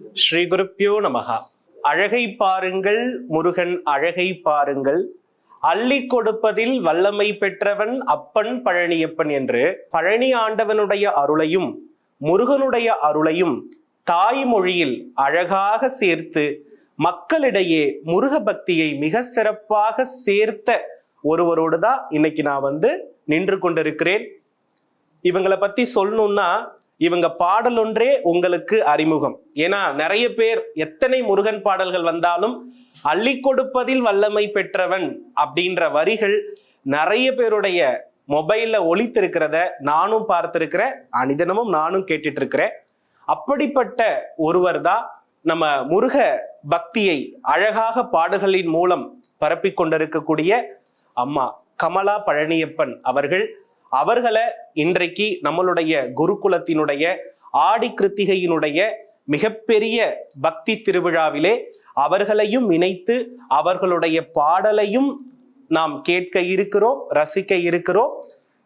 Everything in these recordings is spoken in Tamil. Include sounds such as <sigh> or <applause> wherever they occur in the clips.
ஸ்ரீ குருப்பியோ நமகா அழகை பாருங்கள் முருகன் அழகை பாருங்கள். அள்ளி கொடுப்பதில் வல்லமை பெற்றவன் அப்பன் பழனியப்பன் என்று பழனி ஆண்டவனுடைய அருளையும் முருகனுடைய அருளையும் தாய்மொழியில் அழகாக சேர்த்து மக்களிடையே முருக பக்தியை மிக சிறப்பாக சேர்த்த ஒருவரோடு தான் இன்னைக்கு நான் வந்து நின்று கொண்டிருக்கிறேன். இவங்களை பத்தி சொல்லணும்னா இவங்க பாடல் ஒன்றே உங்களுக்கு அறிமுகம். ஏன்னா நிறைய பேர் எத்தனை முருகன் பாடல்கள் வந்தாலும் அள்ளி கொடுப்பதில் வல்லமை பெற்றவன் அப்படின்ற வரிகள் நிறைய பேருடைய மொபைல்ல ஒழித்திருக்கிறத நானும் பார்த்திருக்கிறேன். அனிதனமும் நானும் கேட்டுட்டு இருக்கிறேன் அப்படிப்பட்ட ஒருவர் தான் நம்ம முருக பக்தியை அழகாக பாடல்களின் மூலம் பரப்பிக் கொண்டிருக்கக்கூடிய அம்மா கமலா பழனியப்பன் அவர்கள் அவர்களை இன்றைக்கு நம்மளுடைய குருகுலத்தினுடைய ஆடி கிருத்திகையினுடைய மிகப்பெரிய பக்தி திருவிழாவிலே அவர்களையும் இணைத்து அவர்களுடைய பாடலையும் நாம் கேட்க இருக்கிறோம் ரசிக்க இருக்கிறோம்.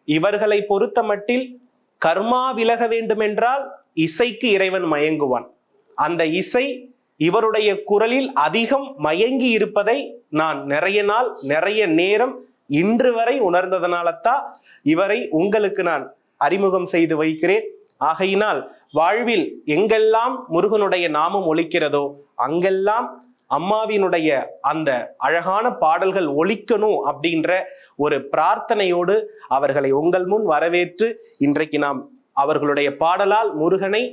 இவர்களை பொறுத்த மட்டில் கர்மா விலக வேண்டுமென்றால் இசைக்கு இறைவன் மயங்குவான். அந்த இசை இவருடைய குரலில் அதிகம் மயங்கி இருப்பதை நான் நிறைய நாள் நிறைய நேரம் இன்று வரை உணர்ந்ததனால தான் இவரை உங்களுக்கு நான் அறிமுகம் செய்து வைக்கிறேன். ஆகையினால் வாழ்வில் எங்கெல்லாம் முருகனுடைய நாமம் ஒழிக்கிறதோ அங்கெல்லாம் அம்மாவினுடைய அந்த அழகான பாடல்கள் ஒழிக்கணும் அப்படின்ற ஒரு பிரார்த்தனையோடு அவர்களை உங்கள் முன் வரவேற்று இன்றைக்கு நாம் அவர்களுடைய பாடலால் முருகனை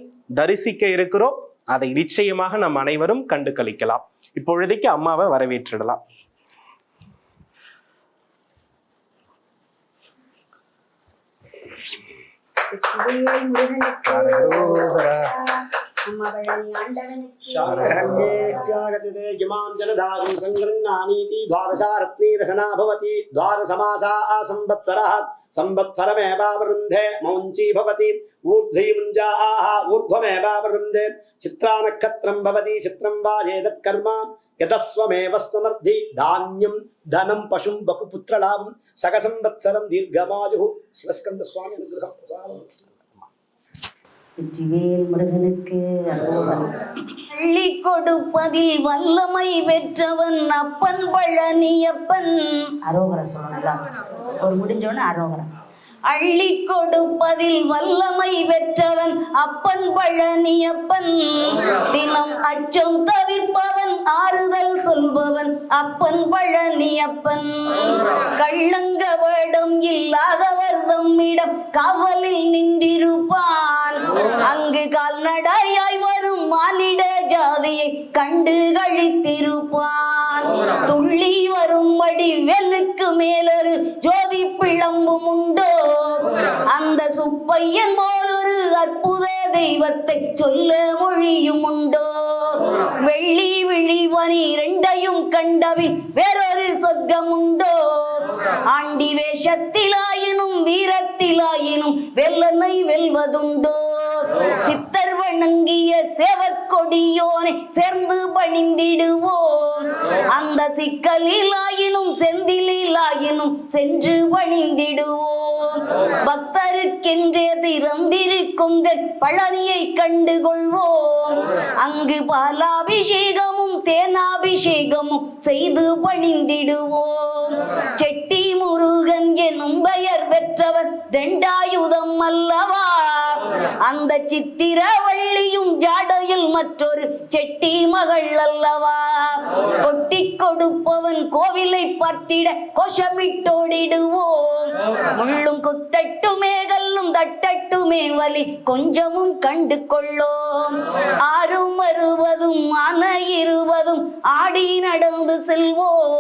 தரிசிக்க இருக்கிறோம். அதை நிச்சயமாக நம் அனைவரும் கண்டு கழிக்கலாம் இப்பொழுதைக்கு அம்மாவை வரவேற்றிடலாம். जनधागं सङ्गृह्णानीति द्वादशारत्नीरसना भवति द्वादशमासा संवत्सरः संवत्सरमेवावरुन्धे मौञ्ची भवति ऊर्ध्वयुञ्जाः ऊर्ध्वमेवावरुन्धे चित्रानक्षत्रं भवति चित्रं वा एतत्कर्म யதஸ்வமேவ சமர்த்தி தானியம் தனம் பசும் பகு புத்திரலாபம் சகசம்பத்சரம் தீர்க்கமாயு சிவஸ்கந்த சுவாமி அனுகிரகம் பிரசாதம் வெற்றிவேல் முருகனுக்கு பள்ளி கொடுப்பதில் வல்லமை பெற்றவன் அப்பன் பழனியப்பன். அரோகரை சொல்லணும்ல? ஒரு முடிஞ்சோன்னு அரோகரை. அள்ளி கொடுப்பதில் வல்லமை பெற்றவன் அப்பன் பழனியப்பன். தினம் அச்சம் தவிர்ப்பவன் ஆறுதல் சொல்பவன் அப்பன் பழனியப்பன். கள்ளங்க வேடம் இல்லாதவர் தம்மிடம் கவலில் நின்றிருப்பான். அங்கு கால்நடையாய் வரும் மானிட ஜாதியை கண்டு கழித்திருப்பான். துள்ளி வரும்படி வெல்லுக்கு மேலொரு ஜோதி பிளம்பும் உண்டோ? அந்த சுப்பையன் போலொரு அற்புத தெய்வத்தை சொல்ல மொழியும் உண்டோ? வெள்ளி விழிவனி இரண்டையும் கண்டபின் வேறொரு சொர்க்கம் உண்டோ? ஆண்டி வேஷத்திலாயினும் வீரத்திலாயினும் வெல்லனை வெல்வதுண்டோ? சித்தர் வணங்கிய சேவற்கொடியோனை சேர்ந்து பணிந்திடுவோம். அந்த சிக்கலிலாயினும் செந்திலாயினும் சென்று பணிந்திடுவோம். பக்தருக்கென்றே திறந்திருக்கும் பழனியை கண்டு கொள்வோம் அங்கு பாலாபிஷேகமும் தேனாபிஷேகமும் செய்து பணிந்திடுவோம். செட்டி முருகன் எனும் பெயர் பெற்றவர் தண்டாயுதம் அல்லவா? அந்த சித்திரவள்ளியும் ஜாடையில் மற்றொரு செட்டி மகள் அல்லவா? கொட்டி கொடுப்பவன் கோவிலை பார்த்திட கோஷமிட்டோடிடுவோம். முள்ளும் குத்தட்டுமே கல்லும் தட்டட்டுமே வலி கொஞ்சமும் கண்டு கொள்ளோம். ஆறும் அறுபதும் ஆன இருபதும் ஆடி நடந்து செல்வோம்.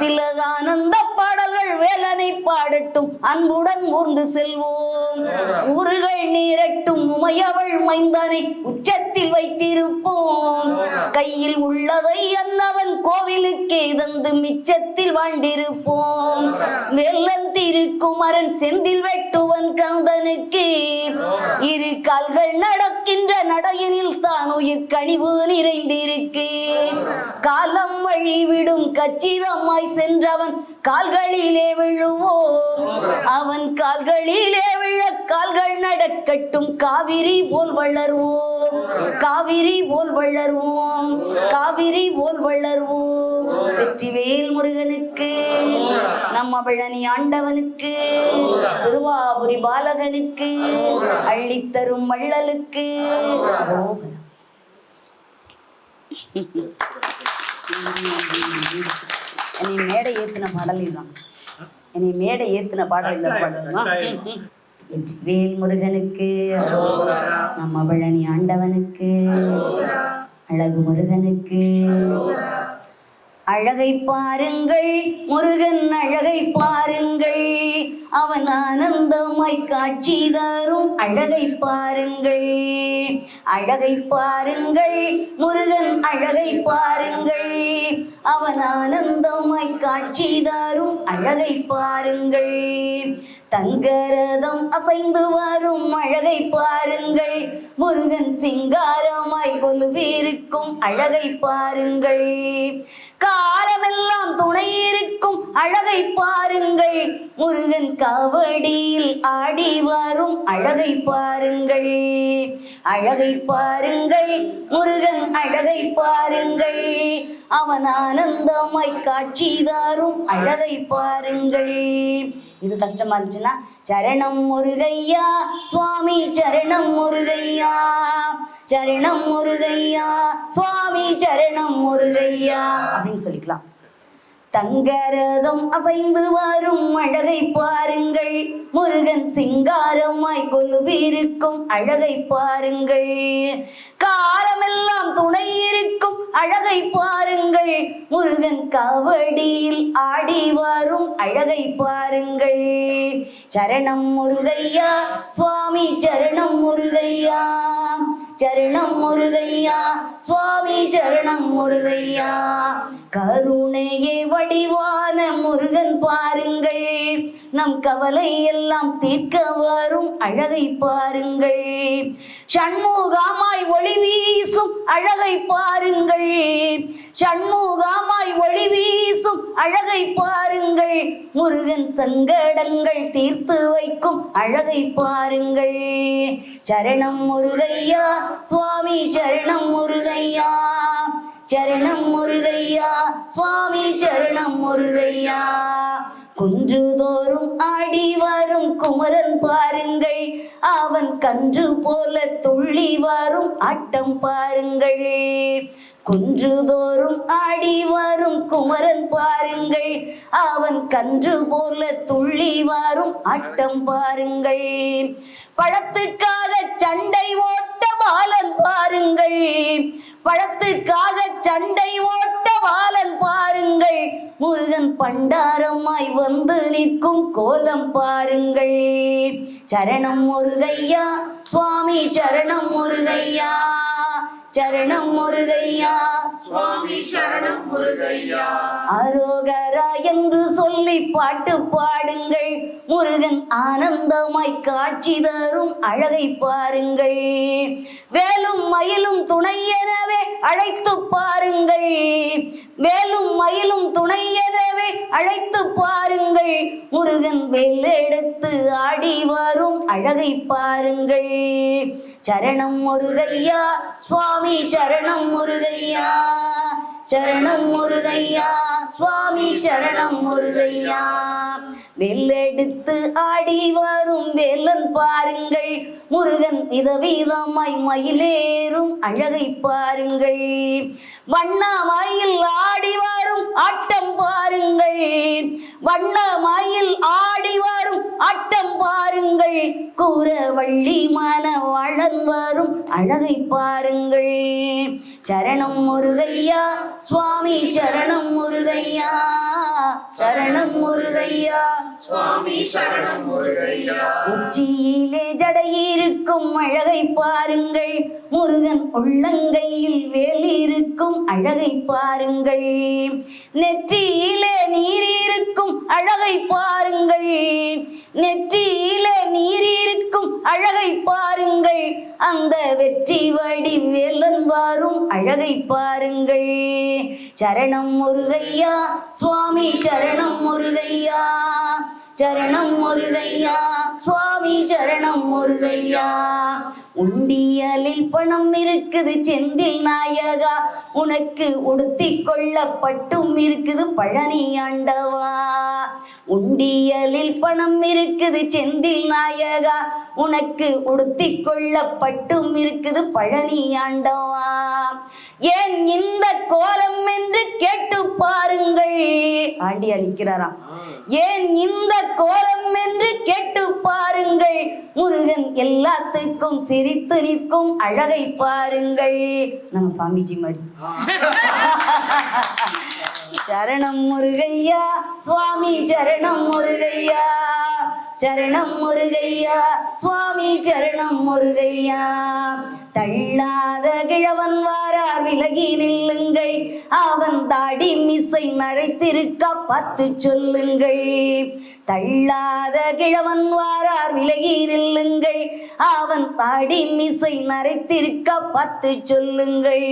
சில ஆனந்த பாடல்கள் வேலனை பாடட்டும். அன்புடன் ஊர்ந்து செல்வோம். ஊறுகள் நீரட்டும். உமையவள் மைந்தனை உச்சத்தில் வைத்திருப்போம். கையில் உள்ளதை அன்னவன் கோவிலுக்கே தந்து மிச்சத்தில் வாழ்ந்திருப்போம் வெள்ளன் திருக்குமரன் செந்தில் வெட்டுவன் கந்தனுக்கு. இரு கால்கள் நடக்கின்ற நடையினில் தான் உயிர் கனிவு நிறைந்திருக்கு. காலம் வழிவிடும் கச்சிதமாய் சென்றவன் கால்களிலே விழுவோம். அவன் கால்களிலே விழ கால்கள் நடக்கட்டும். காவிரி போல் வளர்வோம். காவிரி போல் வளர்வோம். காவிரி போல் வளர்வோம். வெற்றிவேல் முருகனுக்கு நம்ம பழனி ஆண்டவனுக்கு சிறுவாபுரி பாலகனுக்கு அள்ளித்தரும் வள்ளலுக்கு. அரோகரா. என்னை மேடை ஏத்தின பாடல் இதுதான். என்னை மேடை ஏத்தின பாடல் இந்த பாடல் தான். வேல் முருகனுக்கு நம்ம பழனி ஆண்டவனுக்கு அழகு முருகனுக்கு அழகை பாருங்கள் முருகன் அழகை பாருங்கள். அவன் ஆனந்தமாய் காட்சி தரும் அழகை பாருங்கள். அழகை பாருங்கள் முருகன் அழகை பாருங்கள். அவன் ஆனந்தமாய் காட்சி தரும் அழகை பாருங்கள். தங்கரதம் அசைந்து வரும் அழகை பாருங்கள். முருகன் சிங்காரமாய் கொண்டு வீருக்கும் அழகை பாருங்கள். காலமெல்லாம் துணை இருக்கும் அழகை பாருங்கள். முருகன் கபடியில் ஆடி வரும் அழகை பாருங்கள். அழகை பாருங்கள் முருகன் அழகை பாருங்கள். அவன் ஆனந்தமாய் காட்சி தரும் அழகை பாருங்கள். இது கஷ்டமா இருந்துச்சுன்னா சரணம் முருகையா சுவாமி சரணம் முருகையா சரணம் முருகையா சுவாமி சரணம் முருகையா அப்படின்னு சொல்லிக்கலாம். தங்கரதம் அசைந்து வரும் அழகை பாருங்கள். முருகன் சிங்காரமாய் கொலுவிருக்கும் அழகை பாருங்கள். காலமெல்லாம் துணை இருக்கும் அழகை பாருங்கள். முருகன் காவடியில் ஆடி வரும் அழகை பாருங்கள். சரணம் முருகையா சுவாமி சரணம் முருகையா. சரணம் முருகையா சுவாமி சரணம் முருகையா. கருணையே வடிவான முருகன் பாருங்கள். நம் கவலை எல்லாம் தீர்க்க வரும் அழகை பாருங்கள். சண்முகமாய் ஒளி வீசும் அழகை பாருங்கள். சண்முகமாய் ஒளி வீசும் அழகை பாருங்கள். முருகன் சங்கடங்கள் தீர்த்து வைக்கும் அழகை பாருங்கள். சரணம் முருகையா சுவாமி சரணம் முருகையா. சரணம் முருகையா சுவாமி சரணம் முருகையா. குன்றுதோறும் ஆடி வரும் குமரன் பாருங்கள் அவன் கன்று போல துள்ளி வரும் ஆட்டம் பாருங்கள். குன்றுதோறும் ஆடி வரும் குமரன் பாருங்கள் அவன் கன்று போல துள்ளி வரும் ஆட்டம் பாருங்கள். பழத்துக்காக சண்டை ஓட்ட பாலன் பாருங்கள் பழத்துக்காக சண்டை ஓட்ட வாலன் பாருங்கள். முருகன் பண்டாரமாய் வந்து நிற்கும் கோலம் பாருங்கள். சரணம் முருகையா சுவாமி சரணம் முருகையா. சரணம் முருகையா. சுவாமி சரணம் முருகையா. அரோகரா என்று சொல்லி பாட்டு பாடுங்கள். முருகன் ஆனந்தமாய் காட்சி தரும் அழகை பாருங்கள். வேலும் மயிலும் துணை எனவே அழைத்து பாருங்கள். வேலும் மயிலும் துணை எனவே அழைத்து பாருங்கள். முருகன் வேலெடுத்து ஆடி வரும் அழகை பாருங்கள். சரணம் முருகையா சுவாமி சரணம் முருகையா. சரணம் முருகையா சுவாமி சரணம் முருகையா. வெல்லெடுத்து ஆடி வரும் வேலன் பாருங்கள். முருகன் விதவிதமாய் மயிலேறும். அழகை பாருங்கள். வண்ணமயில் ஆடி வரும் ஆட்டம் பாருங்கள். வண்ணமயில் ஆடி வரும் ஆட்டம் பாருங்கள். கூறவள்ளி மன வளன் வரும் அழகை பாருங்கள். சரணம் முருகையா சுவாமி சரணம் முருகையா. சரணம் முருகையா. சுவாமி சரணம் முருகையா. உச்சியிலே இருக்கும் அழகை பாருங்கள். முருகன் உள்ளங்கையில் வேலி இருக்கும் அழகை பாருங்கள். நெற்றியிலே நீர் இருக்கும் அழகை பாருங்கள். நெற்றியிலே நீர் இருக்கும் அழகை பாருங்கள். அந்த வெற்றி வடி வேலன் வரும் அழகை பாருங்கள். சரணம் முருகையா சுவாமி சரணம் முருகையா. சரணம் முருகையா சுவாமி சரணம் முருகையா. உண்டியலில் பணம் இருக்குது செந்தில் நாயகா. உனக்கு உடுத்தி கொள்ள பட்டும் இருக்குது பழனி ஆண்டவா. உண்டியலில் பணம் இருக்குது செந்தில் நாயகா. உனக்கு உடுத்திக் கொள்ள பட்டும் இருக்குது பழனி ஆண்டவா. ஏன் இந்த கோலம் என்று கேட்டு பாருங்கள். ஆண்டியா நிற்கிறாராம். ஏன் இந்த கோலம் என்று கேட்டு பாருங்கள். முருகன் எல்லாத்துக்கும் சிரித்து நிற்கும் அழகை பாருங்கள். நம்ம சுவாமிஜி மாதிரி. <laughs> சரணம் முருகையா சுவாமி சரணம் முருகையா. சரணம் முருகையா சுவாமி சரணம் முருகையா. தள்ளாத கிழவன் வாரார் விலகி நில்லுங்கள். அவன் தாடி மிசை நழைத்திருக்க பார்த்து சொல்லுங்கள். தள்ளாத கிழவன் வாரார் விலகி நில்லுங்கள். அவன் தாடி மிசை நரைத்திருக்க பார்த்து சொல்லுங்கள்.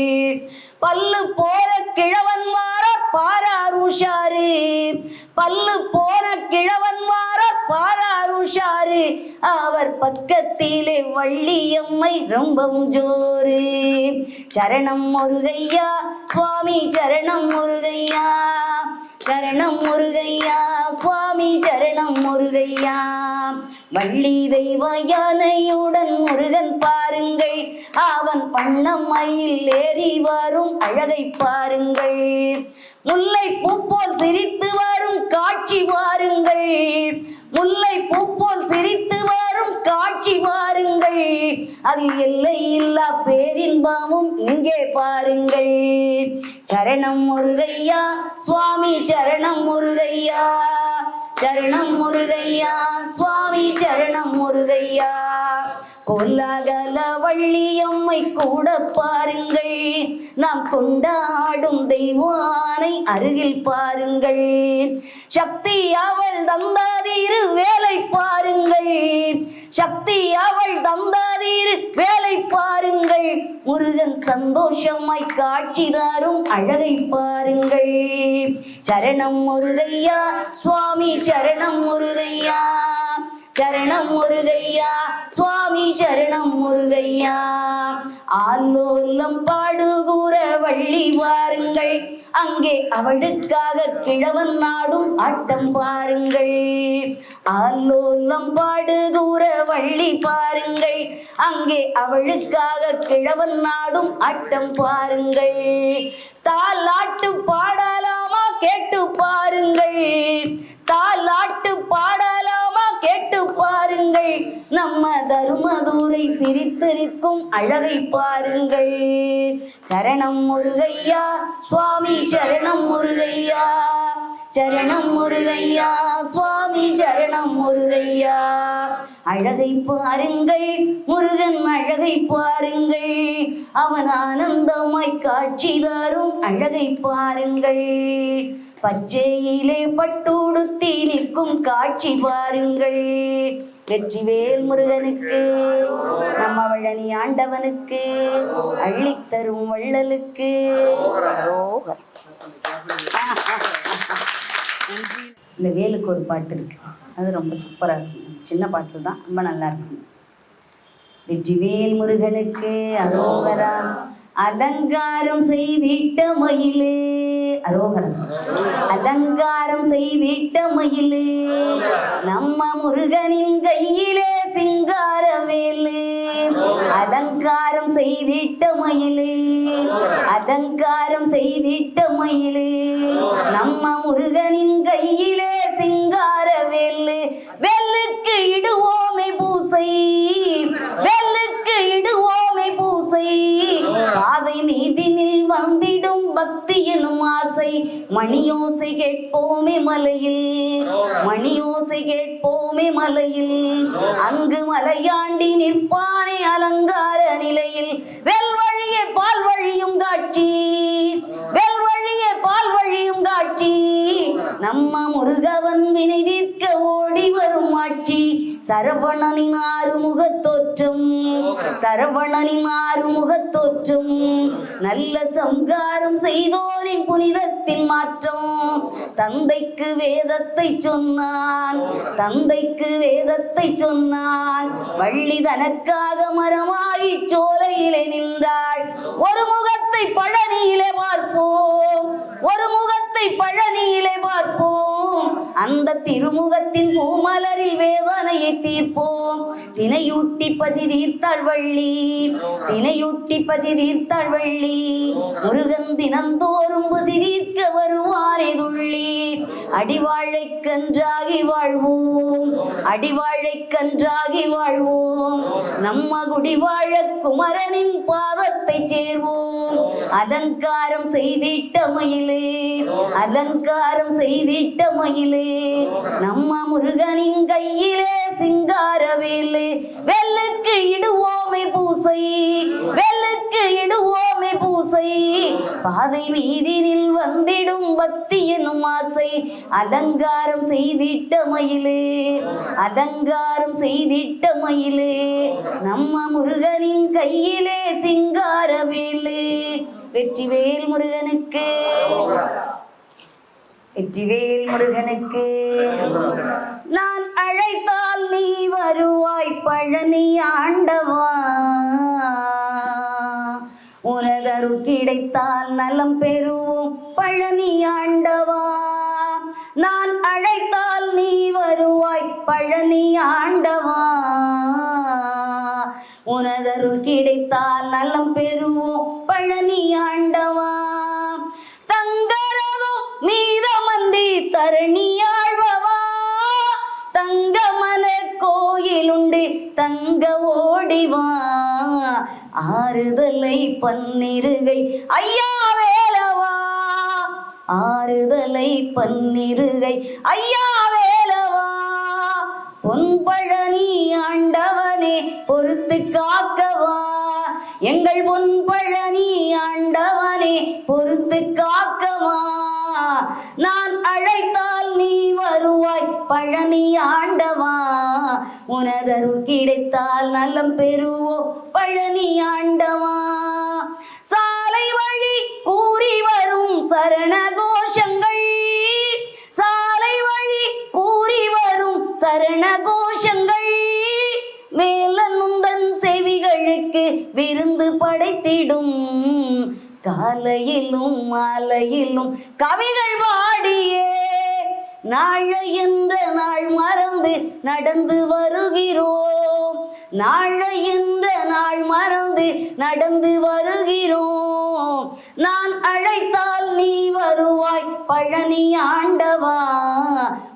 பல்லு போற கிழவன் வாரார் பாரார் உஷாரு. பல்லு போன கிழவன் வார பாரார் உஷாரு. அவர் பக்கத்திலே வள்ளியம்மை ரொம்பவும் ஜோரு. சரணம் முருகையா சுவாமி சரணம் முருகையா. சரணம் முருகையா சுவாமி சரணம் முருகையா. வள்ளி தெய்வ யானையுடன் முருகன் பாருங்கள். அவன் பண்ண மயில் ஏறி வரும் அழகை பாருங்கள். முல்லை பூப்போல் சிரித்து வரும் காட்சி பாருங்கள் முல்லை பூப்போல் சிரித்து வரும் காட்சி பாருங்கள் அதில் எல்லை இல்லா பேரின்பமும் இங்கே பாருங்கள். சரணம் முருகையா சுவாமி சரணம் முருகையா. சரணம் முருகையா சுவாமி சரணம் முருகையா. கொல்லாகல வள்ளியம்மை கூட பாருங்கள். நாம் கொண்டாடும் தெய்வானை அருகில் பாருங்கள். சக்தி அவள் தந்தாதீரு வேலை பாருங்கள். சக்தி அவள் தந்தாதீரு வேலை பாருங்கள். முருகன் சந்தோஷமாய் காட்சி தரும் அழகை பாருங்கள். சரணம் முருகையா சுவாமி சரணம் முருகையா. சரணம் முருகையா சுவாமி சரணம் முருகையா. ஆலோலம் பாடுகூற வள்ளி வாருங்கள். அங்கே அவளுக்காக கிழவன் நாடும் ஆட்டம் பாருங்கள். ஆலோலம் பாடுகூற வள்ளி பாருங்கள். அங்கே அவளுக்காக கிழவன் நாடும் ஆட்டம் பாருங்கள். தாலாட்டு பாடலாமா கேட்டு பாருங்கள். தாலாட்டு பாடலாமா கேட்டு பாருங்கள். நம்ம தருமதூரை சிரித்திருக்கும் அழகை பாருங்கள். சரணம் முருகையா சுவாமி சரணம் முருகையா. சரணம் முருகையா சுவாமி சரணம் முருகையா. அழகை பாருங்கள் முருகன் அழகை பாருங்கள். அவன் ஆனந்தமாய் காட்சி தரும் அழகை பாருங்கள். பச்சையிலே பட்டுடுத்தி நிற்கும் காட்சி பாருங்கள் வெற்றிவேல் முருகனுக்கு நம்ம வழனி ஆண்டவனுக்கு அள்ளித்தரும் வள்ளலுக்கு. இந்த வேலுக்கு ஒரு பாட்டு இருக்கு. அது ரொம்ப சூப்பராக இருக்கும் சின்ன பாட்டு தான் ரொம்ப நல்லா இருக்கும் வெற்றிவேல் முருகனுக்கு அரோகரா அலங்காரம் செய்திட்ட மயிலே. அரோகரம் அலங்காரம் செய்திட்ட மயிலு நம்ம முருகனின் கையிலே சிங்கார வேலு. அலங்காரம் செய்திட்ட மயிலு அலங்காரம் செய்திட்ட மயிலு நம்ம முருகனின் கையிலே சிங்கார வேலு. வெல்லுக்கு இடுவோமே பூசை வெல்லுக்கு இடுவோமே பூசை. பாதை மீதினில் வந்திடும் பக்தி எனும் ஆசை மணியோசை கேட்போமே மலையில். மணியோசை கேட்போமே மலையில். அங்கு மலையாண்டி நிற்பானே அலங்கார நிலையில். வெல்வழியே பால் வழியும் காட்சி. வெல்வழியே பால் வழியும் காட்சி. நம்ம முருகவன் வினை தீர்க்க ஓடி வரும் ஆட்சி. சரவணனின் ஆறுமுக தோற்றம். சரவணனின் ஆறுமுக தோற்றம். நல்ல சங்காரம் செய்தோரின் புனிதத்தின் மாற்றம். தந்தைக்கு வேதத்தை சொன்னான். தந்தைக்கு வேதத்தை சொன்னான். வள்ளி தனக்காக மரமாகி சோலையிலே நின்றாள். ஒரு முகத்தை பழனியிலே பார்ப்போம். ஒரு முகத்தை பழனியிலே பார்ப்போம். அந்த திருமுகத்தின் பூமலரில் வேதனையை தீர்ப்போம். தினையூட்டி பசி தீர்த்தாள் வள்ளி. தினையூட்டி பசி தீர்த்தாள் வள்ளி. முருகன் தினந்தோறும் பசி தீர்க்க வருவானே துள்ளி. அடிவாழை கன்றாகி வாழ்வோம். அடிவாழை கன்றாகி வாழ்வோம். நம்ம குடிவாழ குமரனின் பாதத்தை சேர்வோம். அலங்காரம் செய்திட்ட மயிலே. அலங்காரம் செய்திட்ட மயிலே. நம்ம முருகனின் கையிலே சிங்காரவேலு. வெள்ளுக்கு இடுவோமே பூசை. வெள்ளுக்கு இடுவோமே பூசை. பாதை வீதினில் வந்திடும் பக்தி எனும் ஆசை. அலங்காரம் செய்திட்ட மயிலே. அலங்காரம் செய்திட்ட மயிலே. நம்ம முருகனின் கையிலே சிங்காரவேலு. வெற்றிவேல் முருகனுக்கு. வெற்றிவேல் முருகனுக்கு. நான் அழைத்தால் நீ வருவாய் பழனி ஆண்டவா. உனதருள் கிடைத்தால் நலம் பெறுவோம் பழனி ஆண்டவா. நான் அழைத்தால் நீ வருவாய் பழனி ஆண்டவா. உனதருள் கிடைத்தால் நலம் பெறுவோம் பழனி ஆண்டவா. தங்கரதோ மீ தரணியாழ்வவா தங்கமல கோயிலுண்டு தங்க ஓடிவா? ஆறுதலை பன்னிருகை ஐயா வேலவா? ஆறுதலை பன்னிருகை ஐயா வேலவா? பொன்பழனி ஆண்டவனே பொறுத்து காக்கவா? எங்கள் பொன்பழனி ஆண்டவனே பொறுத்து காக்கவா? நான் அழைத்தால் நீ வருவாய் பழனி ஆண்டவா. உனதருள் கிடைத்தால் நலம் பெறுவோ பழனி ஆண்டவா. சாலை வழி காலையிலும் மாலையிலும் கவிகள் பாடியே. நாளை என்ற நாள் மறந்து நடந்து வருகிறோம். நாளை என்ற நாள் மறந்து நடந்து வருகிறோம். நான் அழைத்தால் நீ வருவாய் பழனி ஆண்டவா.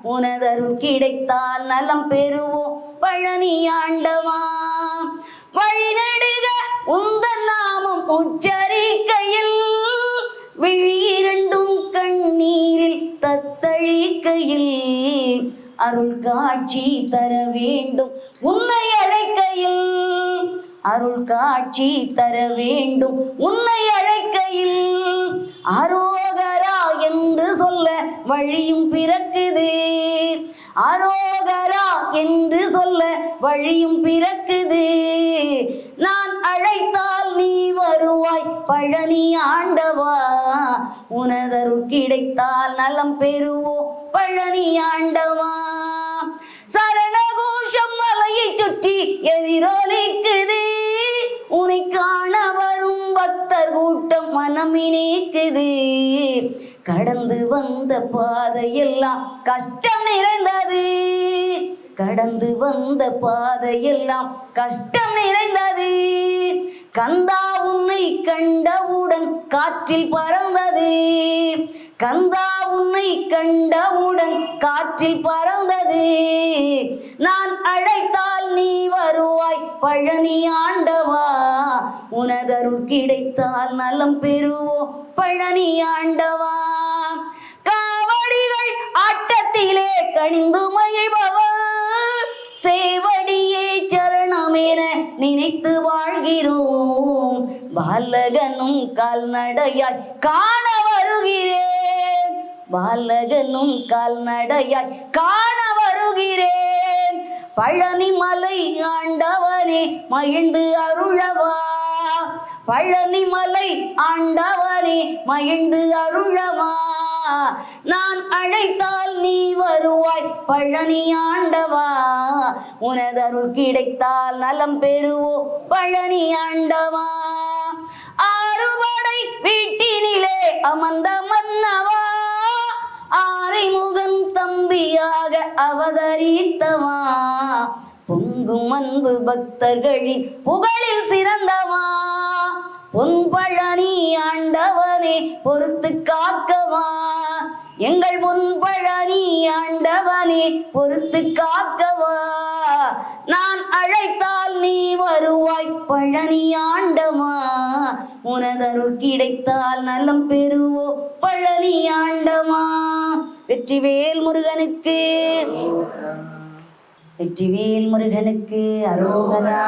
உனதருள் கிடைத்தால் நலம் பெறுவோம் பழனி ஆண்டவா. வழிநடுக உந்த நாமம் உச்சரிக்கையில் விழிரண்டும் கண்ணீரில் தத்தழிக்கையில் அருள் காட்சி தர வேண்டும். உன்னை அழைக்கையில் அருள் காட்சி தர வேண்டும். உன்னை அழைக்கையில் அரோகரா என்று சொல்ல வழியும் பிறக்குது. அரோகரா என்று சொல்ல வழியும் பிறக்குது. நான் அழைத்தால் நீ வருவாய் பழனி ஆண்டவா. உனதருள் கிடைத்தால் நலம் பெறுவோம் பழனி ஆண்டவா. சரணகோஷம் மலையை சுற்றி எதிரொலிக்குது. உனை காண வரும் பக்தர் கூட்டம் மனமினேக்குது. கடந்து வந்த பாதையெல்லாம் கஷ்டம் நிறைந்தது. கடந்து வந்த பாதையெல்லாம் கஷ்டம் நிறைந்தது. கந்தா உன்னை கண்டவுடன் காற்றில் பறந்தது. கந்தா உன்னை கண்டவுடன் காற்றில் பறந்தது. நான் அழைத்தால் நீ வருவாய் பழனி ஆண்டவா. உனதருள் கிடைத்தால் நலம் பெறுவோம் பழனி ஆண்டவா. ஆட்டத்திலே கணிந்து மகிழ்பவள். சேவடியே சரணமென நினைத்து வாழ்கிறோம். பாலகனும் கால்நடையாய் காண வருகிறேன். பாலகனும் கால்நடையாய் காண வருகிறேன். பழனி மலை ஆண்டவனே மகிழ்ந்து அருளவா. பழனி மலை ஆண்டவனே மகிழ்ந்து அருளவா. நான் அழைத்தால் நீ வருவாய் பழனி ஆண்டவா. உனதருள் கிடைத்தால் நலம் பெறுவோ பழனி ஆண்டவா. ஆறுபடை வீட்டினிலே அமர்ந்த மன்னவா. ஆரைமுகன் தம்பியாக அவதரித்தவா. பொங்கும் அன்பு பக்தர்களின் புகழில் சிறந்தவா. பொன்பழனி ஆண்டவனே பொறுத்து காக்கவா? எங்கள் பொன்பழனி ஆண்டவனே பொறுத்து காக்கவா? நான் அழைத்தால் நீ வருவாய் பழனி ஆண்டவா? உனதருள் கிடைத்தால் நலம் பெறுவோ பழனி ஆண்டவா? வெற்றிவேல் முருகனுக்கு. வெற்றிவேல் முருகனுக்கு அரோகரா.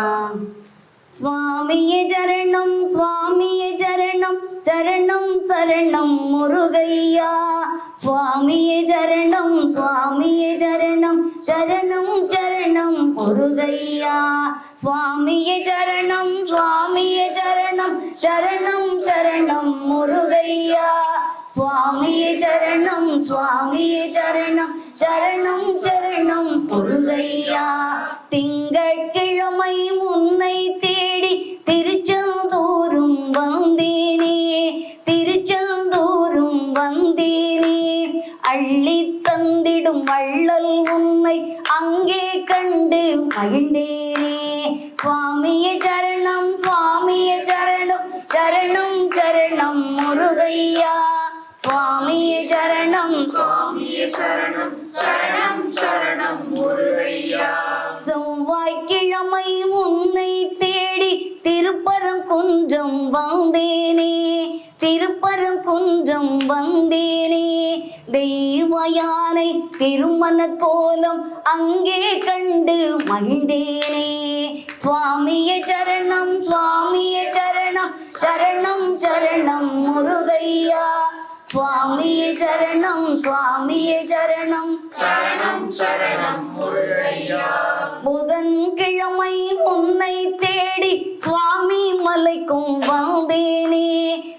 சுவாமியே சரணம் சுவாமியே சரணம் சரணம் சரணம் முருகையா. சுவாமியே சரணம் சுவாமியே சரணம் சரணம் சரணம் முருகையா. சுவாமியே சரணம் சுவாமியே சரணம் சரணம் சரணம் முருகையா. சுவாமியே சரணம் சுவாமியே சரணம் சரணம் சரணம் புருகையா திங்கட்கிழமை உன்னை தேடி திருச்செந்தூரும் வந்தேனே திருச்செந்தூரும் வந்தேனே. அள்ளி தந்திடும் வள்ளல் உன்னை அங்கே கண்டு மகிழ்ந்தேனே. சுவாமியே சரணம் சுவாமியே சரணம் சரணம் சரணம் முருகையா. சரணம் சரணம் சரணம் முருகையா. செவ்வாய்க்கிழமை உன்னை தேடி திருப்பரங்குன்றம் வந்தேனே திருப்பரங்குன்றம் வந்தேனே. தெய்வயானை திருமண கோலம் அங்கே கண்டு மகிழ்ந்தேனே. சுவாமிய சரணம் சுவாமிய சரணம் சரணம் சரணம் முருகையா. சுவாமிய சரணம் சுவாமிய சரணம். சரணம் சரணம் புதன்கிழமை உன்னை தேடி சுவாமி மலைக்கும் வந்தேனே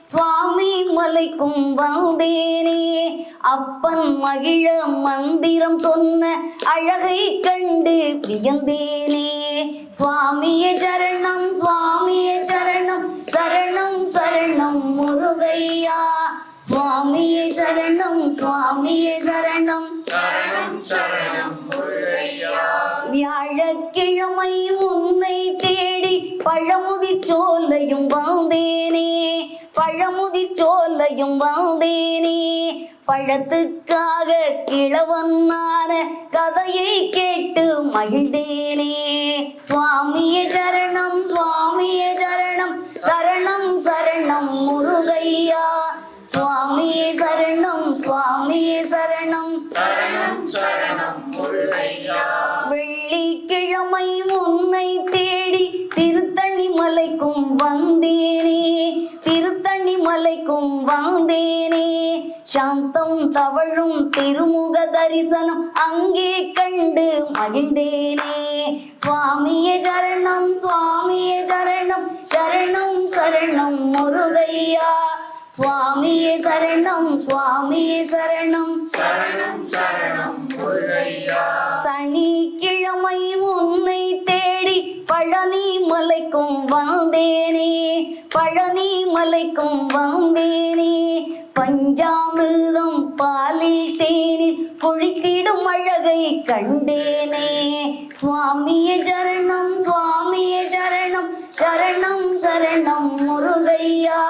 சுவாமி மலைக்கும் வந்தேனே. அப்பன் மகிழ மந்திரம் சொன்ன அழகை கண்டு வியந்தேனே. சுவாமிய சரணம் சுவாமிய சரணம் சரணம் சரணம் முருகையா. சரணம் சுவாமியே சரணம். சரணம் சரணம் முருகையா. வியாழக்கிழமை உன்னை தேடி பழமுதி சோலையும் வந்தேனே பழமுதி சோலையும் வந்தேனே. பழத்துக்காக கிழவனான கதையை கேட்டு மகிழ்ந்தேனே. சுவாமியே சரணம் சுவாமியே சரணம் சரணம் சரணம் முருகையா. சுவாமியே சரணம் சுவாமியே சரணம். சரணம் சரணம் வெள்ளிக்கிழமை உன்னை தேடி திருத்தணி மலைக்கும் வந்தேனே திருத்தணி மலைக்கும் வந்தேனே. சாந்தம் தவழும் திருமுக தரிசனம் அங்கே கண்டு மகிழ்ந்தேனே. சுவாமியே சரணம் சுவாமியே சரணம் சரணம் சரணம் முருகையா. சுவாமியே சரணம் சுவாமியே சரணம். சரணம் சரணம் சனிக்கிழமை உன்னை தேடி பழனி மலைக்கும் வந்தேனே பழனி மலைக்கும் வந்தேனே. பஞ்சாமிர்தம் பாலில் தேனில் பொழித்திடும் அழகை கண்டேனே. சுவாமியே சரணம் சுவாமியே சரணம் சரணம் சரணம் முருகையா.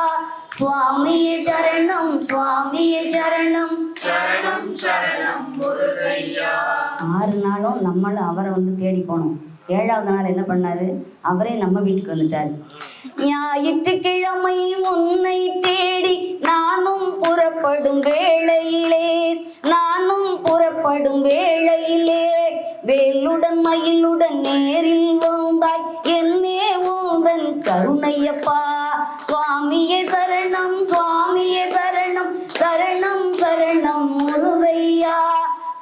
சுவாமியே சரணம் சுவாமியே சரணம். சரணம் சரணம் முருகையா. ஆறு நாளும் நம்மளும் அவரை வந்து தேடி போனோம். ஏழாவது நாள் என்ன பண்ணாரு? அவரே நம்ம வீட்டுக்கு வந்துட்டார். ஞாயிற்றுக்கிழமை உன்னை தேடி நானும் புறப்படும் வேளையிலே நானும் புறப்படும் வேளையிலே வேலுடன் மயிலுடன் நேரில் வந்தாய் என்னே உந்தன் கருணையப்பா சுவாமியே சரணம் சுவாமியே சரணம் சரணம் சரணம் முருகையா.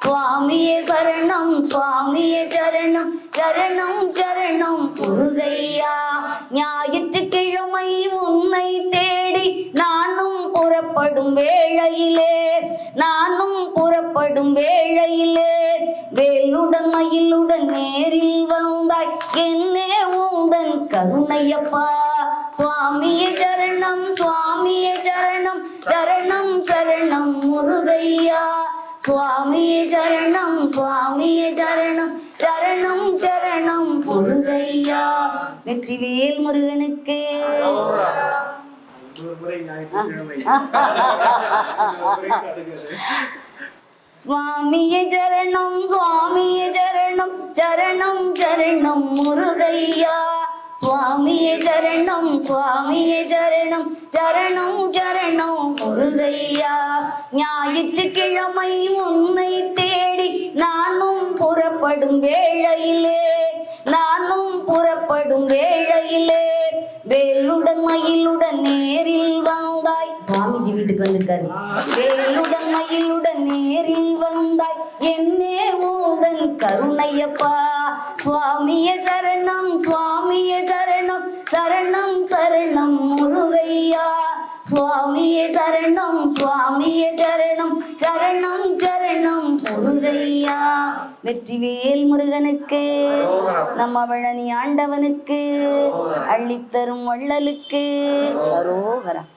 சுவாமியே சரணம் சுவாமியே சரணம் சரணம் சரணம். முருகையா ஞாயிற்றுக்கிழமை உன்னை தேடி நானும் புறப்படும் வேளையிலே நானும் புறப்படும் வேளையிலே வேலுடன் மயிலுடன் நேரில் வந்தாய். என்னே உந்தன் கருணையப்பா சுவாமியே சரணம் சுவாமியே சரணம் சரணம் சரணம் முருகையா. சுவாமிய சரணம் சுவாமிய சரணம் சரணம் சரணம் முருகையா வெற்றிவேல் முருகனுக்கு. சுவாமிய சரணம் சுவாமிய சரணம் சரணம் சரணம் முருகையா. சுவாமிய சரணம் சுவாமிய சரணம் சரணம் சரணம் முருகையா. ஞாயிற்றுக்கிழமை உன்னை தேடி நானும் புறப்படும் வேளையிலே நானும் புறப்படும் வேளையிலே வேலுடன் மயிலுடன் நேரில் வந்தாய். சுவாமிஜி வீட்டுக்கு வந்திருக்காரு. வேலுடன் மயிலுடன் நேரில் வந்தாய். என்னே உந்தன் கருணையப்பா சுவாமிய சரணம் சுவாமிய சரணம் சரணம் சரணம் முருகையா. சுவாமிய சரணம் சுவாமிய சரணம் சரணம் சரணம். முருகையா வெற்றிவேல் முருகனுக்கு நம்ம பழனி ஆண்டவனுக்கு அள்ளித்தரும் வள்ளலுக்கு. அரோகரம்